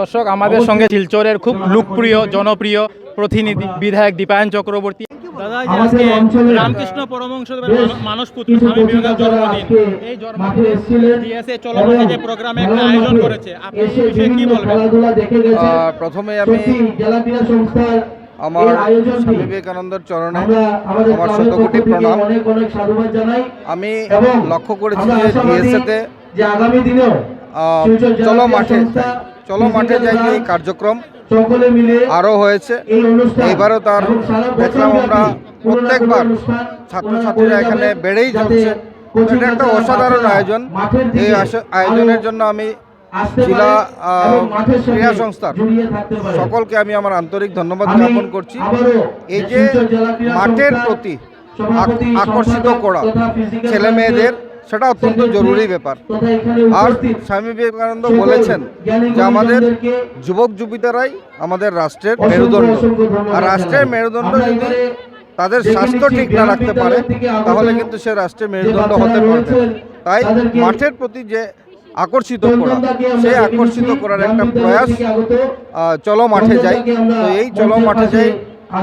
দর্শক আমাদের সঙ্গে শিলচরের খুব লোকপ্রিয় জনপ্রিয় প্রতিনিধি বিধায়ক দীপায়ন চক্রবর্তী। দাদা আজকে রামকৃষ্ণ মানস পুত্র স্বামী জন্মদিন। এই যে প্রোগ্রামে একটা আয়োজন করেছে আপনি এই বিষয়ে কি বলবেন? প্রথমে আমি জেলা ক্রীড়া সংস্থার আমার এই স্বামী বিবেকানন্দের চরণে আমার শতকোটি প্রণাম। আমি লক্ষ্য করেছি যে ডিএসএতে যে আগামী দিনেও চলো মাঠে। চলো মাঠে যাই এই কার্যক্রম আরও হয়েছে। এবারও তার দেখলাম আমরা প্রত্যেকবার ছাত্রছাত্রীরা এখানে বেড়েই যাচ্ছে এটা একটা অসাধারণ আয়োজন। এই আয়োজনের জন্য আমি জেলা ক্রীড়া সংস্থার। সকলকে আমি আমার আন্তরিক ধন্যবাদ জ্ঞাপন করছি। এই যে মাঠের প্রতি আকর্ষিত করা ছেলে মেয়েদের সেটা অত্যন্ত জরুরি ব্যাপার। আর স্বামী বিবেকানন্দ বলেছেন যে আমাদের যুবক যুবিতারাই আমাদের রাষ্ট্রের মেরুদণ্ড। আর রাষ্ট্রের মেরুদণ্ড যদি তাদের স্বাস্থ্য ঠিক না রাখতে পারে তাহলে কিন্তু সে রাষ্ট্রের মেরুদণ্ড হতে পারবে তাই মাঠের প্রতি যে আকর্ষিত করা সেই আকর্ষিত করার একটা প্রয়াস চলো মাঠে যাই। তো এই চলো মাঠে যাই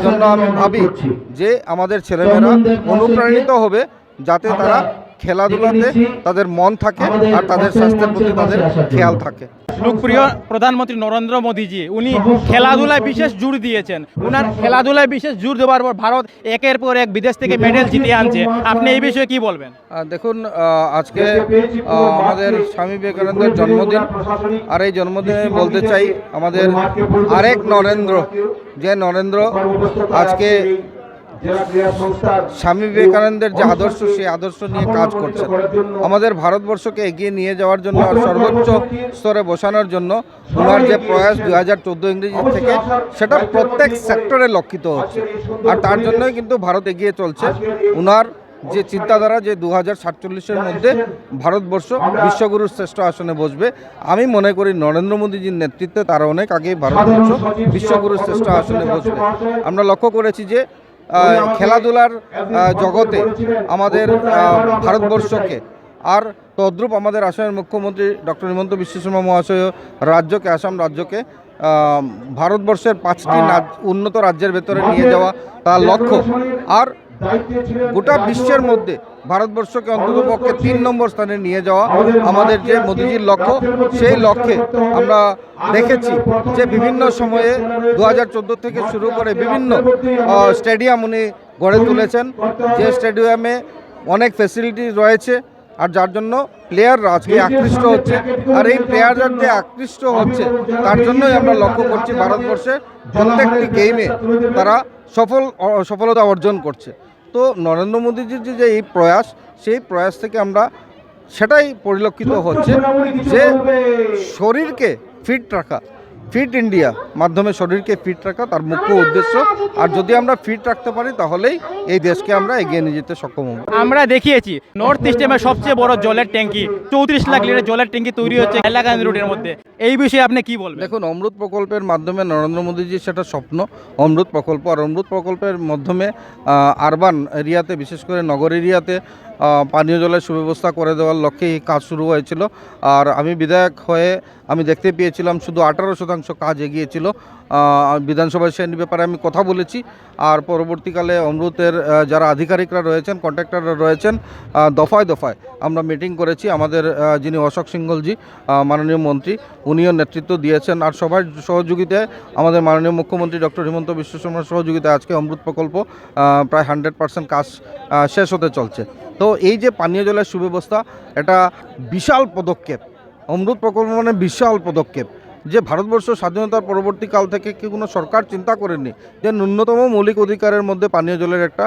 জন্য আমি ভাবি যে আমাদের ছেলেমেয়েরা অনুপ্রাণিত হবে যাতে তারা খেলাধুলাতে তাদের মন থাকে আর তাদের স্বাস্থ্যের প্রতি তাদের। খেয়াল থাকে। লোকপ্রিয় প্রধানমন্ত্রী নরেন্দ্র মোদীজি উনি খেলাধুলায় বিশেষ জোর দিয়েছেন। উনার খেলাধুলায় বিশেষ জোর দেওয়ার পর ভারত একের পর এক বিদেশ থেকে মেডেল জিতে আনছে। আপনি এই বিষয়ে কি বলবেন? দেখুন আজকে আমাদের স্বামী বিবেকানন্দের জন্মদিন। আর এই জন্মদিনে আমি বলতে চাই আমাদের আরেক নরেন্দ্র যে নরেন্দ্র আজকে স্বামী বিবেকানন্দের যে আদর্শ সেই আদর্শ নিয়ে কাজ করছেন। আমাদের ভারতবর্ষকে এগিয়ে নিয়ে যাওয়ার জন্য আর সর্বোচ্চ স্তরে বসানোর জন্য ওনার যে প্রয়াস দু হাজার চোদ্দ ইংরেজি থেকে সেটা প্রত্যেক সেক্টরে লক্ষিত হচ্ছে। আর তার জন্যই কিন্তু ভারত এগিয়ে চলছে। ওনার যে চিন্তাধারা যে দু হাজার সাতচল্লিশের মধ্যে ভারতবর্ষ বিশ্বগুরুর শ্রেষ্ঠ আসনে বসবে। আমি মনে করি নরেন্দ্র মোদীজির নেতৃত্বে তারা অনেক আগেই ভারতবর্ষ বিশ্বগুরুর শ্রেষ্ঠ আসনে বসবে। আমরা লক্ষ্য করেছি যে খেলাধুলার জগতে আমাদের ভারতবর্ষকে। আর তদ্রুপ আমাদের আসামের মুখ্যমন্ত্রী ডক্টর হিমন্ত বিশ্ব শর্মা মহাশয় রাজ্যকে আসাম রাজ্যকে ভারতবর্ষের পাঁচটি উন্নত রাজ্যের ভেতরে নিয়ে যাওয়া তার লক্ষ্য। আর গোটা বিশ্বের মধ্যে ভারতবর্ষকে অন্ততপক্ষে তিন নম্বর স্থানে নিয়ে যাওয়া আমাদের যে মোদিজির লক্ষ্য, সেই লক্ষ্যে আমরা দেখেছি যে বিভিন্ন সময়ে দু হাজার চোদ্দ থেকে শুরু করে বিভিন্ন স্টেডিয়াম উনি গড়ে তুলেছেন। যে স্টেডিয়ামে অনেক ফেসিলিটি রয়েছে আর যার জন্য প্লেয়াররা আজকে আকৃষ্ট হচ্ছে। আর এই প্লেয়াররা যে আকৃষ্ট হচ্ছে, তার জন্যই আমরা লক্ষ্য করছি ভারতবর্ষে প্রত্যেকটি গেমে তারা সফল সফলতা অর্জন করছে। তো নরেন্দ্র মোদীজির যে- এই প্রয়াস, সেই প্রয়াস থেকে আমরা সেটাই পরিলক্ষিত হচ্ছে যে শরীরকে ফিট রাখা। ফিট ইন্ডিয়া মাধ্যমে শরীরকে ফিট রাখা তার মুখ্য উদ্দেশ্য। আর যদি আমরা ফিট রাখতে পারি তাহলেই এই দেশকে আমরা এগিয়ে নিয়ে যেতে সক্ষম হব। আমরা দেখিয়েছি নর্থ ইস্টের সবচেয়ে বড় জলের ট্যাঙ্কি চৌত্রিশ লাখ লিটার জলের ট্যাঙ্কি তৈরি হচ্ছে হাইলাকান্দি রোডের মধ্যে। এই বিষয়ে আপনি কি বলবেন? দেখুন অমৃত প্রকল্পের মাধ্যমে নরেন্দ্র মোদীজির সেটা স্বপ্ন অমৃত প্রকল্প। আর অমৃত প্রকল্পের মাধ্যমে আরবান এরিয়াতে বিশেষ করে নগর এরিয়াতে পানীয় জলের সুব্যবস্থা করে দেওয়ার লক্ষ্যে এই কাজ শুরু হয়েছিল। আর আমি বিধায়ক হয়ে আমি দেখতে পেয়েছিলাম, শুধু আঠারো শতাংশ কাজ এগিয়েছিল বিধানসভায় সেই ব্যাপারে আমি কথা বলেছি। আর পরবর্তীকালে অমৃতের যারা আধিকারিকরা রয়েছেন, কন্ট্রাক্টররা রয়েছেন দফায় দফায় আমরা মিটিং করেছি। আমাদের যিনি অশোক সিংহলজি মাননীয় মন্ত্রী, উনিও নেতৃত্ব দিয়েছেন। আর সবার সহযোগিতায় আমাদের মাননীয় মুখ্যমন্ত্রী ডক্টর হিমন্ত বিশ্ব শর্মার সহযোগিতায় আজকে অমৃত প্রকল্প প্রায় হান্ড্রেড পার্সেন্ট কাজ শেষ হতে চলছে। তো এই যে পানীয় জলের সুব্যবস্থা, এটা বিশাল পদক্ষেপ। অমৃত প্রকল্প মানে বিশাল পদক্ষেপ। যে ভারতবর্ষ স্বাধীনতার পরবর্তীকাল থেকে কি কোনো সরকার চিন্তা করেনি? যে ন্যূনতম মৌলিক অধিকারের মধ্যে পানীয় জলের একটা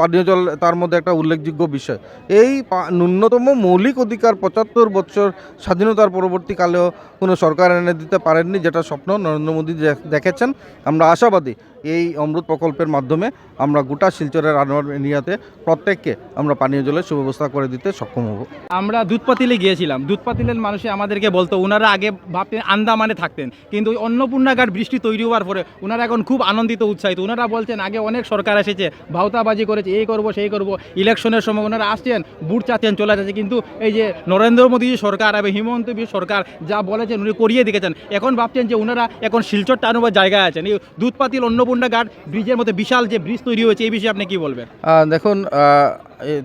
পানীয় জল তার মধ্যে একটা উল্লেখযোগ্য বিষয়। এই ন্যূনতম মৌলিক অধিকার পঁচাত্তর বছর স্বাধীনতার পরবর্তীকালেও কোনো সরকার এনে দিতে পারেননি, যেটা স্বপ্ন নরেন্দ্র মোদী দেখেছেন। আমরা আশাবাদী এই অমৃত প্রকল্পের মাধ্যমে আমরা গোটা শিলচরের আনোয়ার এরিয়াতে প্রত্যেককে আমরা পানীয় জলের সুব্যবস্থা করে দিতে সক্ষম হব। আমরা দুধপাতিলে গিয়েছিলাম। দুধপাতিলের মানুষে আমাদেরকে বলতো ওনারা আগে ভাবতেন আন্দামানে থাকতেন। কিন্তু ওই অন্নপূর্ণাঘাট বৃষ্টি তৈরি হওয়ার পরে ওনারা এখন খুব আনন্দিত, উৎসাহিত। ওনারা বলছেন, আগে অনেক সরকার এসেছে, ভাওতাবাজি করেছে এই করব, সেই করব। ইলেকশনের সময় ওনারা আসছেন, বুট চাচ্ছেন, চলে যাচ্ছে। কিন্তু এই যে নরেন্দ্র মোদী সরকার এবং হিমন্ত বিশ্ব সরকার যা বলেছেন, উনি করিয়ে দেখেছেন এখন ভাবছেন যে ওনারা এখন শিলচর টানোবার জায়গায় আছেন। এই দুধপাতিল অন্নপূর্ণা ঘাট ব্রিজের মধ্যে বিশাল যে ব্রিজ তৈরি হয়েছে, এই বিষয়ে আপনি কি বলবেন? দেখুন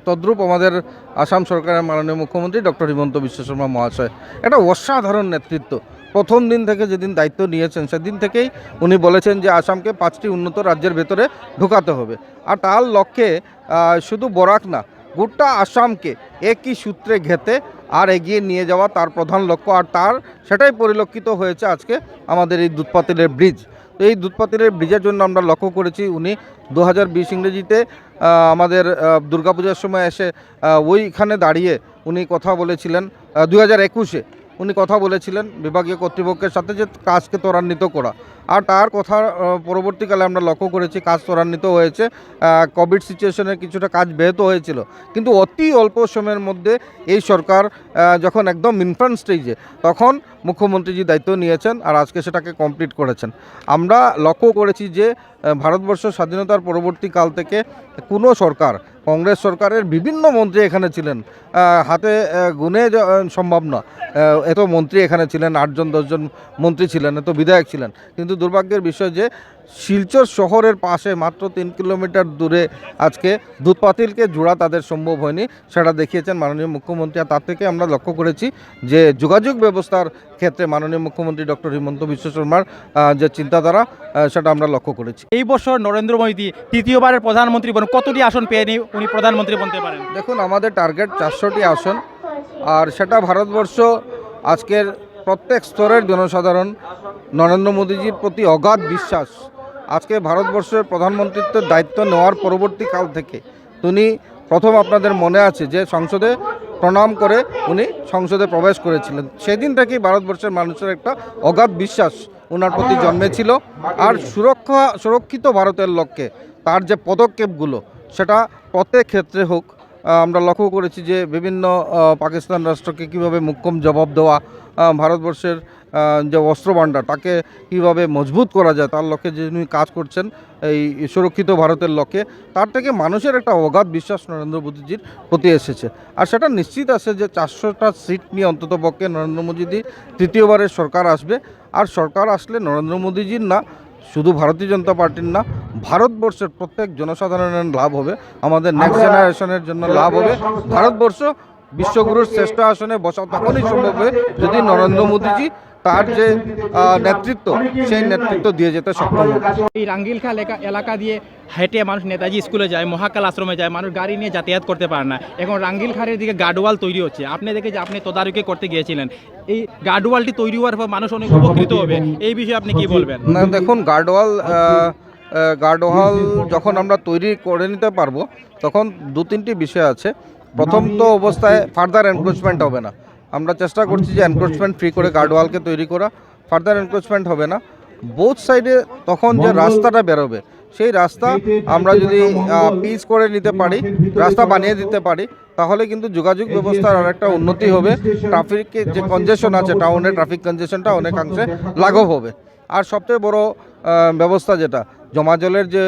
তদ্রূপ আমাদের আসাম সরকারের মাননীয় মুখ্যমন্ত্রী ডক্টর হিমন্ত বিশ্ব শর্মা মহাশয়। একটা অসাধারণ নেতৃত্ব। প্রথম দিন থেকে যেদিন দায়িত্ব নিয়েছেন, সেদিন থেকেই উনি বলেছেন যে আসামকে পাঁচটি উন্নত রাজ্যের ভেতরে ঢোকাতে হবে। আর তার লক্ষ্যে শুধু বরাক না, গোটা আসামকে একই সূত্রে ঘেতে আর এগিয়ে নিয়ে যাওয়া তার প্রধান লক্ষ্য। আর তার সেটাই পরিলক্ষিত হয়েছে আজকে আমাদের এই দুধপাতিলের ব্রিজ। তো এই দুধপাতিলের ব্রিজের জন্য আমরা লক্ষ্য করেছি উনি দু হাজার বিশ ইংরেজিতে আমাদের দুর্গাপূজার সময় এসে ওইখানে দাঁড়িয়ে উনি কথা বলেছিলেন দু হাজার একুশে। উনি কথা বলেছিলেন বিভাগীয় কর্তৃপক্ষের সাথে যে কাজকে ত্বরান্বিত করা। আর তার কথা পরবর্তীকালে আমরা লক্ষ্য করেছি কাজ ত্বরান্বিত হয়েছে কোভিড সিচুয়েশনের কিছুটা কাজ ব্যাহত হয়েছিল। কিন্তু অতি অল্প সময়ের মধ্যে এই সরকার যখন একদম ইনফ্রান্ট স্টেজে তখন মুখ্যমন্ত্রীজি দায়িত্ব নিয়েছেন আর আজকে সেটাকে কমপ্লিট করেছেন। আমরা লক্ষ্য করেছি যে ভারতবর্ষ স্বাধীনতার পরবর্তী কাল থেকে কোনো সরকার, কংগ্রেস সরকারের বিভিন্ন মন্ত্রী এখানে ছিলেন। হাতে গুনে সম্ভব না। এত মন্ত্রী এখানে ছিলেন, আটজন, দশজন মন্ত্রী ছিলেন, এত বিধায়ক ছিলেন। কিন্তু দুর্ভাগ্যের বিষয় যে শিলচর শহরের পাশে মাত্র তিন কিলোমিটার দূরে আজকে দুধপাতিলকে জোড়া তাদের সম্ভব হয়নি সেটা দেখিয়েছেন মাননীয় মুখ্যমন্ত্রী। আর তার থেকে আমরা লক্ষ্য করেছি যে যোগাযোগ ব্যবস্থার ক্ষেত্রে মাননীয় মুখ্যমন্ত্রী ডক্টর হিমন্ত বিশ্ব শর্মার যে চিন্তাধারা সেটা আমরা লক্ষ্য করেছি। এই বছর নরেন্দ্র মোদী তৃতীয়বারের প্রধানমন্ত্রী বলেন কতটি আসন পেয়ে উনি প্রধানমন্ত্রী বলতে পারেন? দেখুন আমাদের টার্গেট চারশোটি আসন আর সেটা ভারতবর্ষ আজকের প্রত্যেক স্তরের জনসাধারণ নরেন্দ্র মোদীজির প্রতি অগাধ বিশ্বাস। আজকে ভারতবর্ষের প্রধানমন্ত্রীত্বের দায়িত্ব নেওয়ার পরবর্তীকাল থেকে তিনি প্রথম আপনাদের মনে আছে যে সংসদে প্রণাম করে উনি সংসদে প্রবেশ করেছিলেন। সেদিন থেকেই ভারতবর্ষের মানুষের একটা অগাধ বিশ্বাস ওনার প্রতি জন্মেছিল? আর সুরক্ষা, সুরক্ষিত ভারতের লক্ষ্যে তার যে পদক্ষেপগুলো, সেটা প্রত্যেক ক্ষেত্রে হোক আমরা লক্ষ্য করেছি যে বিভিন্ন পাকিস্তান রাষ্ট্রকে কীভাবে মুখ্যম জবাব দেওয়া ভারতবর্ষের যে অস্ত্র ভাণ্ডার তাকে কীভাবে মজবুত করা যায় তার লক্ষ্যে যে উনি কাজ করছেন এই সুরক্ষিত ভারতের লক্ষ্যে তার থেকে মানুষের একটা অগাধ বিশ্বাস নরেন্দ্র মোদীজির প্রতি এসেছে। আর সেটা নিশ্চিত আছে যে চারশোটা সিট নিয়ে অন্তত পক্ষে নরেন্দ্র মোদীজি তৃতীয়বারের সরকার আসবে। আর সরকার আসলে নরেন্দ্র মোদীজির না শুধু ভারতীয় জনতা পার্টির না ভারতবর্ষের প্রত্যেক জনসাধারণের লাভ হবে। আমাদের নেক্সট জেনারেশনের জন্য লাভ হবে। ভারতবর্ষ বিশ্বগুরুর শ্রেষ্ঠ আসনে বসা তখনই সম্ভব হবে যদি নরেন্দ্র মোদীজি তার যে নেতৃত্ব সেই নেতৃত্ব দিয়ে যেতে সক্ষম এই রাঙ্গিলখা এলাকা এলাকা দিয়ে হেঁটে মানুষ নেতাজি স্কুলে যায় মহাকাল আশ্রমে যায় মানুষ গাড়ি নিয়ে যাতায়াত করতে পারে না। এখন রাঙ্গিলখারের দিকে গার্ডওয়াল তৈরি হচ্ছে। আপনি দেখে যে আপনি তদারকি করতে গিয়েছিলেন। এই গার্ডওয়ালটি তৈরি হওয়ার পর মানুষ অনেক উপকৃত হবে। এই বিষয়ে আপনি কি বলবেন? না দেখুন গার্ডওয়াল গার্ডওয়াল যখন আমরা তৈরি করে নিতে পারব তখন দু তিনটি বিষয় আছে। প্রথম তো অবস্থায় ফার্দার এনক্রোচমেন্ট হবে না। আমরা চেষ্টা করছি যে এনক্রোচমেন্ট ফ্রি করে গার্ডওয়ালকে তৈরি করা। ফার্দার এনক্রোচমেন্ট হবে না। বোথ সাইডে তখন যে রাস্তাটা বেরোবে সেই রাস্তা আমরা যদি পিচ করে নিতে পারি রাস্তা বানিয়ে দিতে পারি তাহলে কিন্তু যোগাযোগ ব্যবস্থার একটা উন্নতি হবে। ট্রাফিকের যে কনজেশন আছে টাউনে ট্রাফিক কনজেশনটা অনেকাংশে লাঘব হবে। আর সবচেয়ে বড় ব্যবস্থা যেটা জমা জলের যে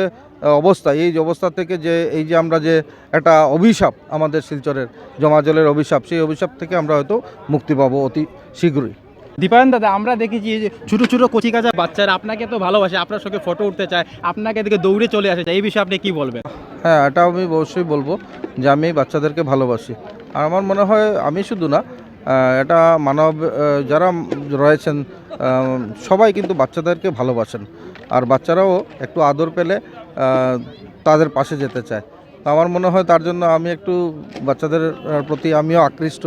অবস্থা। এই অবস্থা থেকে যে এই যে আমরা যে একটা অভিশাপ আমাদের শিলচরের জমা জলের অভিশাপ সেই অভিশাপ থেকে আমরা হয়তো মুক্তি পাবো অতি শীঘ্রই। দীপায়ন দাদা আমরা দেখেছি যে ছোটো ছোটো কচি কাঁচা বাচ্চারা আপনাকে তো ভালোবাসে আপনার সঙ্গে ফটো উঠতে চায় আপনাকে দেখে দৌড়ে চলে আসে এই বিষয়ে আপনি কি বলবেন? হ্যাঁ এটা আমি অবশ্যই বলব যে আমি বাচ্চাদেরকে ভালোবাসি। আর আমার মনে হয় আমি শুধু না এটা মানব যারা রয়েছেন সবাই কিন্তু বাচ্চাদেরকে ভালোবাসেন। আর বাচ্চারাও একটু আদর পেলে তাদের পাশে যেতে চায়। তো আমার মনে হয় তার জন্য আমি একটু বাচ্চাদের প্রতি আমিও আকৃষ্ট।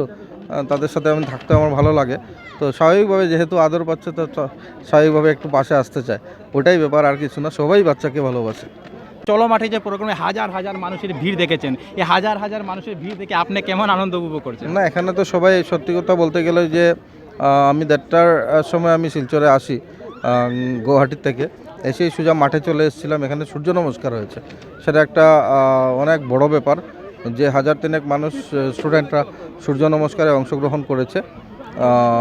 তাদের সাথে আমি থাকতে আমার ভালো লাগে। তো স্বাভাবিকভাবে যেহেতু আদর পাচ্ছে তো স্বাভাবিকভাবে একটু পাশে আসতে চায়। ওটাই ব্যাপার আর কিছু না। সবাই বাচ্চাকে ভালোবাসে। চলো মাঠে যে প্রোগ্রামে হাজার হাজার মানুষের ভিড় দেখেছেন এই হাজার হাজার মানুষের ভিড় দেখে আপনি কেমন আনন্দ উপভোগ করছেন? না এখানে তো সবাই সত্যি কথা বলতে গেলে যে আমি দেড়টার সময় আমি শিলচরে আসি গুয়াহাটির থেকে। এসেই সোজা মাঠে চলে এসেছিলাম, এখানে সূর্য নমস্কার হয়েছে। সেটা একটা অনেক বড় ব্যাপার যে হাজার তিনেক মানুষ স্টুডেন্টরা সূর্য নমস্কারে অংশগ্রহণ করেছে।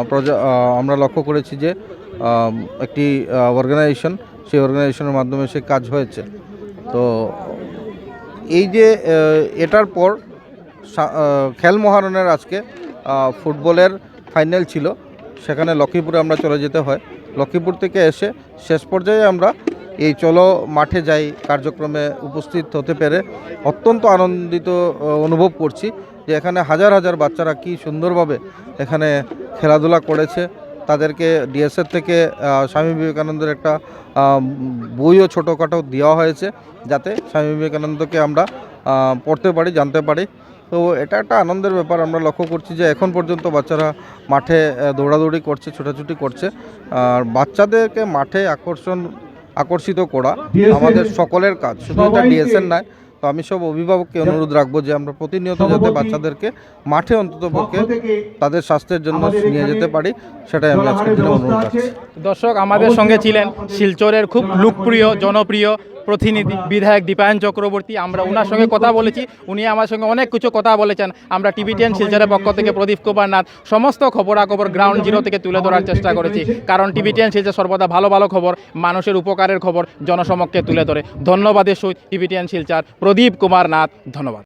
প্রজা আমরা লক্ষ্য করেছি যে একটি অর্গানাইজেশন সেই অর্গানাইজেশনের মাধ্যমে সে কাজ হয়েছে। তো এই যে এটার পর খেল মহারণের আজকে ফুটবলের ফাইনাল ছিল। সেখানে লক্ষ্মীপুরে আমরা চলে যেতে হয়। লক্ষ্মীপুর থেকে এসে শেষ পর্যায়ে আমরা এই চলো মাঠে যাই কার্যক্রমে উপস্থিত হতে পেরে অত্যন্ত আনন্দিত অনুভব করছি যে এখানে হাজার হাজার বাচ্চারা কি সুন্দরভাবে এখানে খেলাধুলা করেছে। তাদেরকে ডিএসএর থেকে স্বামী বিবেকানন্দের একটা বইও ছোটোখাটো দেওয়া হয়েছে যাতে স্বামী বিবেকানন্দকে আমরা পড়তে পারি, জানতে পারি। তো এটা একটা আনন্দের ব্যাপার আমরা লক্ষ্য করছি যে এখন পর্যন্ত বাচ্চারা মাঠে দৌড়াদৌড়ি করছে ছোটাছুটি করছে। আর বাচ্চাদেরকে মাঠে আকর্ষণ আকর্ষিত করা আমাদের সকলের কাজ শুধু এটা ডিএসএন নয়। তো আমি সব অভিভাবককে অনুরোধ রাখব যে আমরা প্রতিনিয়ত যাতে বাচ্চাদেরকে মাঠে অন্তত পক্ষে তাদের স্বাস্থ্যের জন্য নিয়ে যেতে পারি সেটাই আমি আজকের দিনে অনুরোধ রাখছি। দর্শক আমাদের সঙ্গে ছিলেন শিলচরের খুব লোকপ্রিয় জনপ্রিয় প্রতিনিধি বিধায়ক দীপায়ন চক্রবর্তী, আমরা ওনার সঙ্গে কথা বলেছি। উনি আমার সঙ্গে অনেক কিছু কথা বলেছেন। আমরা টিভি টেন শিলচরের পক্ষ থেকে প্রদীপ কুমার নাথ, সমস্ত খবরাখবর গ্রাউন্ড জিরো থেকে তুলে ধরার চেষ্টা করেছি। কারণ টিভি টেন শিলচর সর্বদা ভালো ভালো খবর, মানুষের উপকারের খবর জনসমক্ষে তুলে ধরে। ধন্যবাদের সহিত টিভি টেন শিলচর, প্রদীপ কুমার নাথ, ধন্যবাদ।